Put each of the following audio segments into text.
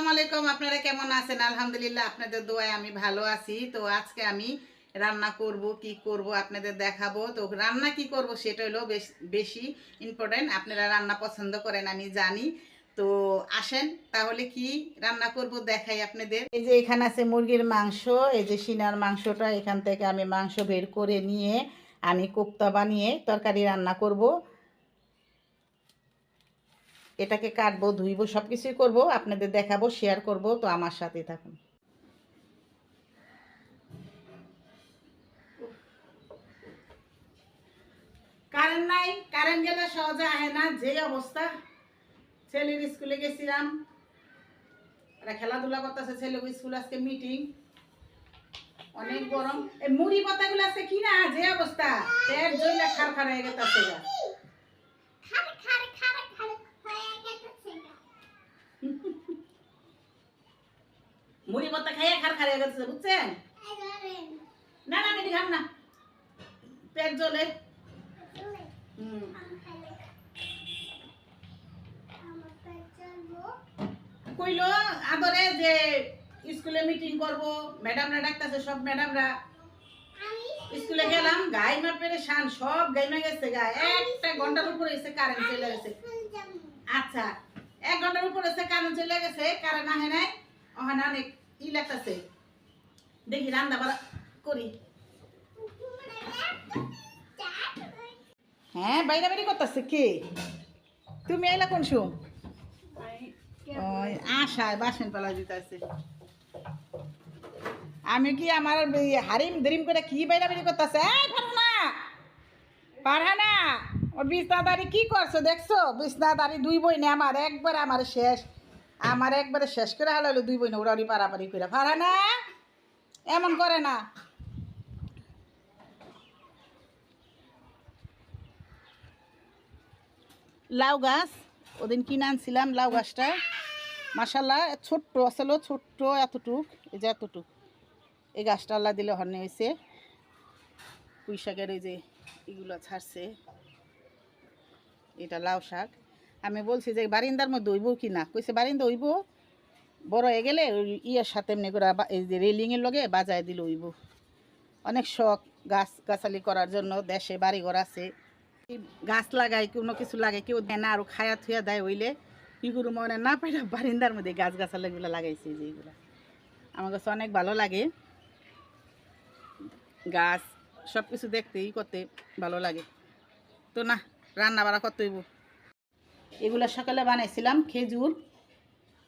আসসালামু আলাইকুম, আপনারা কেমন আছেন? আলহামদুলিল্লাহ আপনাদের দোয়ায় আমি ভালো আছি। তো আজকে আমি রান্না করব, কি করব আপনাদের দেখাবো। তো রান্না কি করব সেটা হলো বেশ- ইম্পর্টেন্ট আপনারা রান্না পছন্দ করেন, আমি জানি। তো আসেন, তাহলে কি রান্না করব দেখাই আপনাদের। এই যে এখানে আছে মুরগির মাংস, এই যে সিনার মাংসটা, এখান থেকে আমি মাংস বের করে নিয়ে আমি কোপ্তা বানিয়ে তরকারি রান্না করব। এটাকে কাটবো, ধুইবো সব কিছুই করব, আপনাদের দেখাবো শেয়ার করব, তো আমার সাথে থাকুন। কারেন্ট নাই, কারেন্ট গেলে সহজে আহে না যে অবস্থা। ছেলের স্কুলে গেছিলাম। ওরা খেলাধুলা করতেছে, ছেলে স্কুল আজকে মিটিং অনেক গরম। এই মুড়ি পাতাগুলো আছে কি না যে অবস্থা। খার খার হয়ে গেছে খারে খারে খারে খারে হয়ে গেছে মুড়ি পাতা খাইয়ে খার খার গেছে, বুঝছেন? না না মিটি খাম না। পেট জ্বলে। কইলো আদরে যে স্কুলে মিটিং করব, ম্যাডামরা ডাকতেছে, সব ম্যাডামরা। স্কুলে গেলাম গাইমা পেরেশান সব গাইমা গেছে গায়ে একটা ঘণ্টার উপরে এসে কারেন্ট চলে গেছে। আচ্ছা এক ঘণ্টার উপরে এসে কারেন্ট চলে গেছে কারেন্ট আহে নাই ওখানে অনেক। দেখি রান্না বাড়া করি। হ্যাঁ বাইরে বাইরে করতেছে কে? তুমি এলা কোন আশায় বাসন পালা দিতেছে। আমি কি আমার হারিম দরিম করে কি বাইরা বেরি করতেছে? এই ফারহানা! ফারহানা! ওর বিছনাদারি কি করছ দেখছ? বিছনাদারি দুই বই না আমার, একবারে আমার শেষ। আমার একবারে শেষ করে হালালো দুই বই না পারাপারি করে। ফারহানা এমন করে না। লাউ গাছ, ওদিন কিনে আনছিলাম লাউ গাছটা। মাসাল্লাহ ছোট্ট আসলে ছোট্ট এতটুক, এই যে এতটুক। এই গাছটা আল্লাহ দিলে হর্নে হয়েছে। পুঁই শাকের এই যে এগুলো ছাড়ছে। এটা লাউ শাক। আমি বলছি যে, বারিন্দার মধ্যে হইব কি না? কইছে, বারিন্দা হইব। বড় হয়ে গেলে ইয়ের সাথে এমনি করে এই যে রেলিংয়ের লগে বাজায় দিলে হইব। অনেক শখ গাছ, গাছালি করার জন্য, দেশে বাড়িঘর আছে। গাছ লাগাই কোনো কিছু লাগে কেউ দেয় না, আর খায়া থুয়া দেয় হইলে। কি করু মনে না পাইরা বারিন্দার মধ্যে গাছ গাছালিগুলো লাগাইছে যে এগুলো। আমার কাছে অনেক ভালো লাগে। গাছ সব কিছু দেখতে, ই করতে ভালো লাগে। তো না রান্না বাড়া করতে হইব। এগুলো সকালে বানাইছিলাম, খেজুর,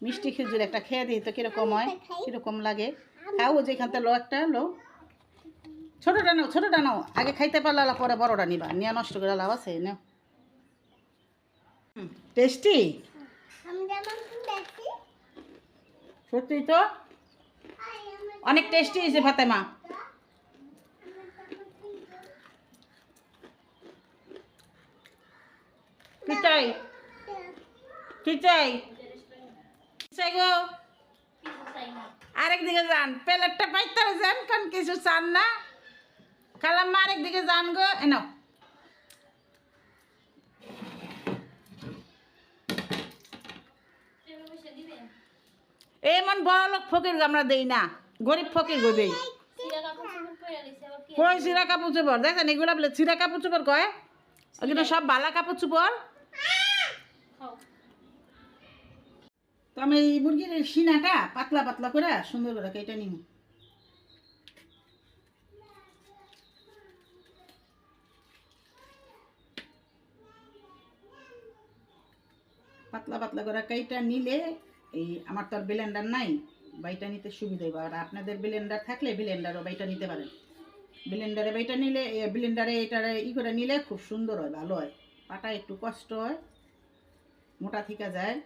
মিষ্টি খেজুর একটা খেয়ে দিই তো কীরকম হয়, কীরকম লাগে। খাও যেখান থেকে লো একটা লো ছোটোটা নাও ছোটোটা নাও। আগে খাইতে পারলে পরে বড়টা নিবা। নিয়ে নষ্ট করে লাভ আছে, নাও। টেস্টি? সত্যি তো? অনেক টেস্টি হয়েছে, ফাতেমা। চাই কি চাই গো আরেক দিকে যান। প্লেটটা পাইতে যান, কারণ কিছু চান না। কালাম্মা আরেক দিকে যান গো। এনো এমন বড় লোক ফকির আমরা দেই না। গরিব ফকির গো দেই। কই, চিরা কাপড় চোপড়? দেখেন, এগুলা বলে চিরা কাপড় চোপড় কয়? ওগুলো সব বালা কাপড় চোপড়। তো আমি এই মুরগির সিনাটা পাতলা পাতলা করে সুন্দর করে কেটে নিব। পাতলা পাতলা করে কেটে নিলে এই আমার তো আর ব্লেন্ডার নাই, বাইটা নিতে সুবিধা হবে আর আপনাদের ব্লেন্ডার থাকলে ব্লেন্ডারও বাইটা নিতে পারেন। ব্লেন্ডারে বাইটা নিলে ব্লেন্ডারে এটারে ই করে নিলে খুব সুন্দর হয়, ভালো হয়। পাটা একটু কষ্ট হয়, মোটা থিকা যায়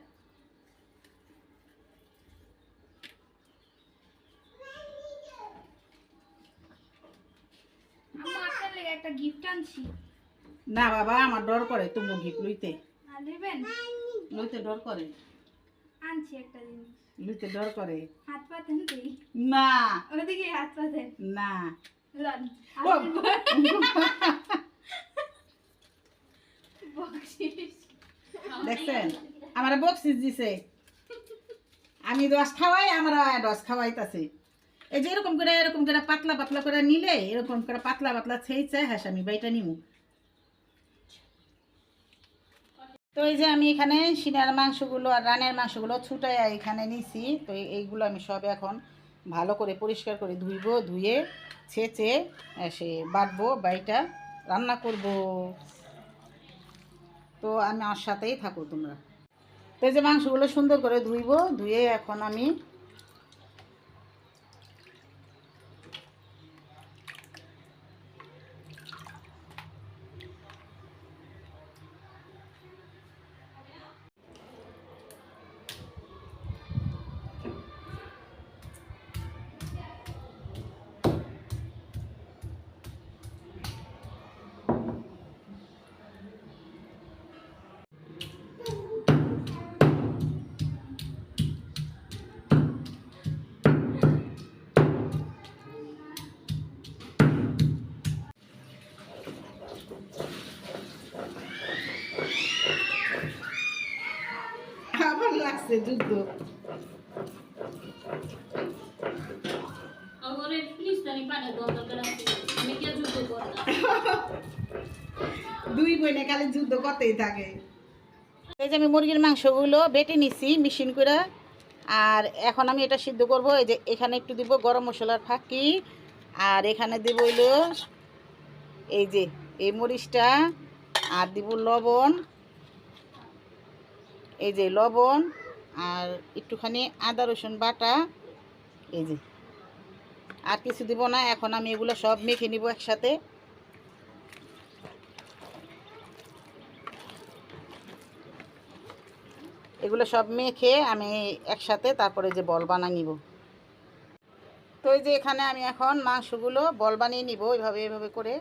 আম্মু আপনার লেগে একটা গিফট আনছি। না বাবা আমার ডর করে তুমি গিফট লইতে। নেবেন? লইতে ডর করে। আনছি একটা জিনিস। লইতে ডর করে। হাত পাতেন তুই না। ওদিকে হাত পাতেন না। লন দেখছেন? আমার বক্সিস দিছে। আমি দশ খাওয়াই আমরা রস খাওয়াইতাছি। এই যে এরকম করে এরকম করে পাতলা পাতলা করে নিলে এরকম করে পাতলা পাতলা ছেইছে হ্যাঁ আমি বাইটা নিমু। তো এই যে আমি এখানে সিনার মাংসগুলো আর রানের মাংসগুলো ছুটাই এখানে নিছি। তো এইগুলো আমি সব এখন ভালো করে পরিষ্কার করে ধুইবো, ধুয়ে ছেঁচে সে বাটবো বাইটা রান্না করব। তো আমি আমার সাথেই থাকো তোমরা। তো এই যে মাংসগুলো সুন্দর করে ধুইবো, ধুয়ে এখন আমি চলছে যুদ্ধ দুই বোনে কালে যুদ্ধ কতই থাকে এই যে আমি মুরগির মাংসগুলো বেটে নিছি মেশিন করে আর এখন আমি এটা সিদ্ধ করব এই যে এখানে একটু দিব গরম মশলার ফাঁকি আর এখানে দিব হইল এই যে এই মরিচটা আর দিব লবণ এই যে লবণ আর একটুখানি আদা, রসুন বাটা। এই যে। আর কিছু দিব না, এখন আমি এগুলো সব মেখে নিব একসাথে। এগুলো সব মেখে আমি একসাথে তারপরে যে বল বানিয়ে নিব। তো এই যে এখানে আমি এখন মাংসগুলো বল বানিয়ে নিব, এইভাবে এইভাবে করে।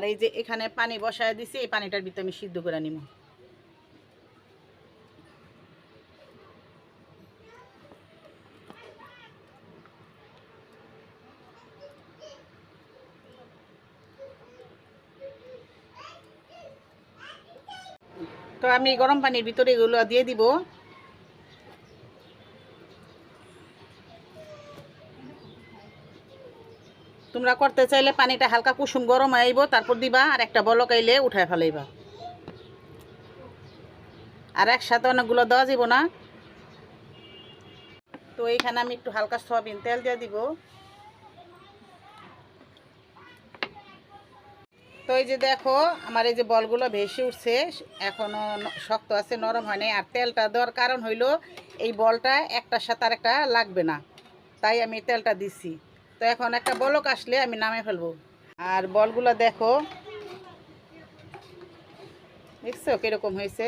আর এই যে এখানে পানি বসায় দিছি, এই পানিটার ভিতরে আমি সিদ্ধ করে নিব। তো আমি গরম পানির ভিতরে এগুলো দিয়ে দিব। তোমরা করতে চাইলে পানিটা হালকা কুসুম গরম আইব, তারপর দিবা আর একটা বলক আইলে উঠায় ফেলাইবা। আর একসাথে অনেকগুলো দেওয়া যাব না। তো এইখানে আমি একটু হালকা সয়াবিন তেল দিয়ে দিব। তো এই যে দেখো, আমার এই যে বলগুলো ভেসে উঠছে, এখনও ন- শক্ত আছে, নরম হয় নাই। আর তেলটা দেওয়ার কারণ হইল, এই বলটা একটার সাথে আর একটা লাগবে না। তাই আমি তেলটা দিছি। তো এখন একটা বলক আসলে আমি নামে ফেলব। আর বলগুলো দেখো। দেখছ কীরকম হয়েছে?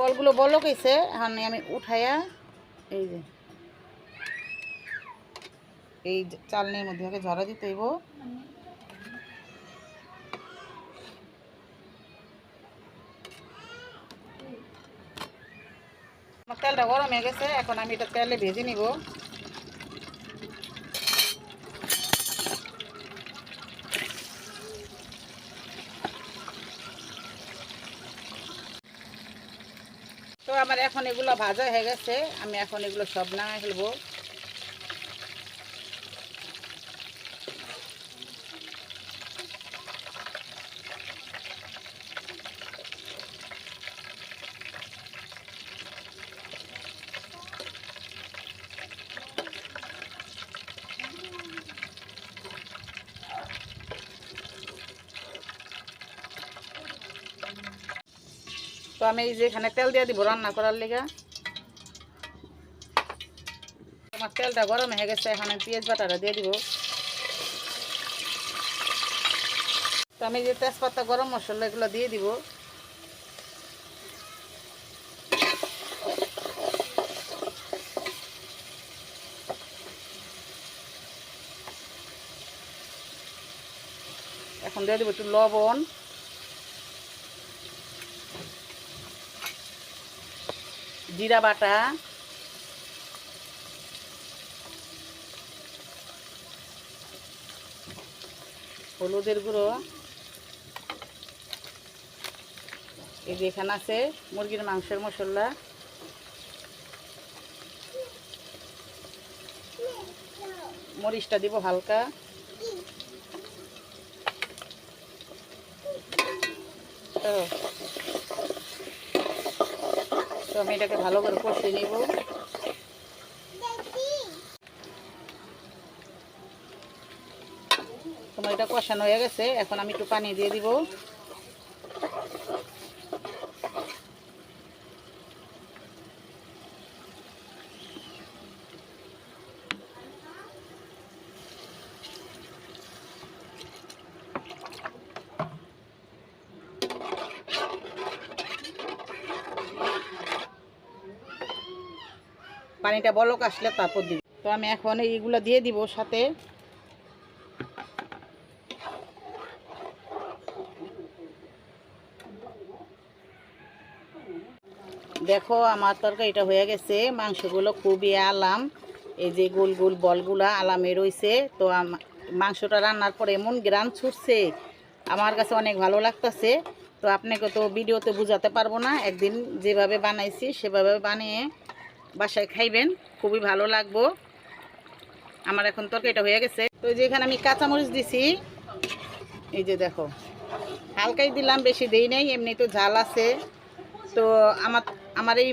বলগুলো বলক হয়েছে, এখন আমি উঠাইয়া এই যে, এই চালনির মধ্যে ঝরা দিতে হইব। তেলটা গরম হয়ে গেছে, এখন আমি এটা তেলে ভেজে নিব। তো আমার এখন এগুলো ভাজা হয়ে গেছে, আমি এখন এগুলো সব নামাই ফেলব। তো আমি এই যে এখানে তেল দিয়ে দিব রান্না করার লেগা। আমার তেলটা গরম হয়ে গেছে, এখন পেঁয়াজ বাটাটা দিয়ে দিব। তো আমি যে তেজপাতা, গরম মশলা এগুলো দিয়ে দিব। এখন দিয়ে দিব একটু লবণ। জিরা বাটা। হলুদের গুঁড়ো। এই যে এখানে আছে মুরগির মাংসের মশলা। মরিচটা দিব হালকা। তো তো আমি এটাকে ভালো করে কষিয়ে নিব। তোমার এটা কষানো হয়ে গেছে, এখন আমি একটু পানি দিয়ে দিব। পানিটা বলক আসলে তারপর দিব। তো আমি এখন এইগুলো দিয়ে দিব সাথে। দেখো আমার তরকারিটা হয়ে গেছে, মাংসগুলো খুবই আলাম। এই যে গোল গোল বলগুলা আলামে রয়েছে তো মাংসটা রান্নার পরে এমন গ্রান ছুটছে, আমার কাছে অনেক ভালো লাগতেছে। তো আপনাকে তো ভিডিওতে বোঝাতে পারব না, একদিন যেভাবে বানাইছি সেভাবে বানিয়ে বাসায় খাইবেন, খুবই ভালো লাগবো। আমার এখন তরকারিটা হয়ে গেছে। তো যে এখানে আমি কাঁচামরিচ দিছি। এই যে দেখো, হালকাই দিলাম, বেশি দেই নাই, এমনি তো ঝাল আছে। তো আমার আমার এই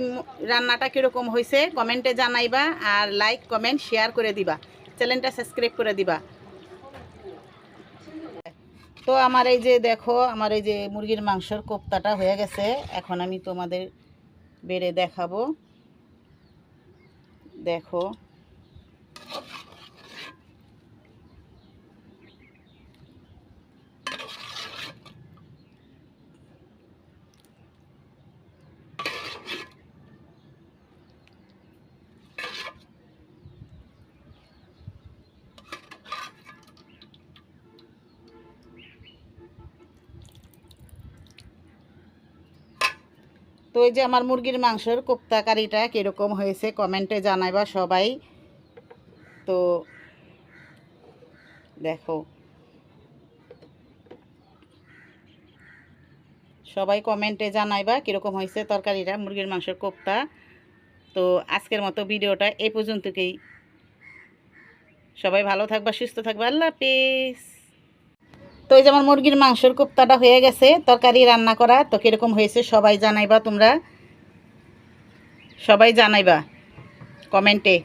রান্নাটা কীরকম হয়েছে কমেন্টে জানাইবা আর লাইক কমেন্ট শেয়ার করে দিবা। চ্যানেলটা সাবস্ক্রাইব করে দিবা। তো আমার এই যে দেখো, আমার এই যে মুরগির মাংসর কোপ্তাটা হয়ে গেছে। এখন আমি তোমাদের বেড়ে দেখাবো। দেখো তো এই যে আমার মুরগির মাংসের কোপ্তা কারিটা কীরকম হয়েছে কমেন্টে জানাইবা সবাই। তো দেখো। সবাই কমেন্টে জানাইবা কীরকম হয়েছে তরকারিটা, মুরগির মাংসের কোপ্তা। তো আজকের মতো ভিডিওটা এই পর্যন্তকেই। সবাই ভালো থাকবা, সুস্থ থাকবা। আল্লাহ হাফিজ। তো এই যে আমার মুরগির মাংসের কোপ্তাটা হয়ে গেছে, তরকারি রান্না করা, তো কীরকম হয়েছে সবাই জানাইবা তোমরা? সবাই জানাইবা কমেন্টে।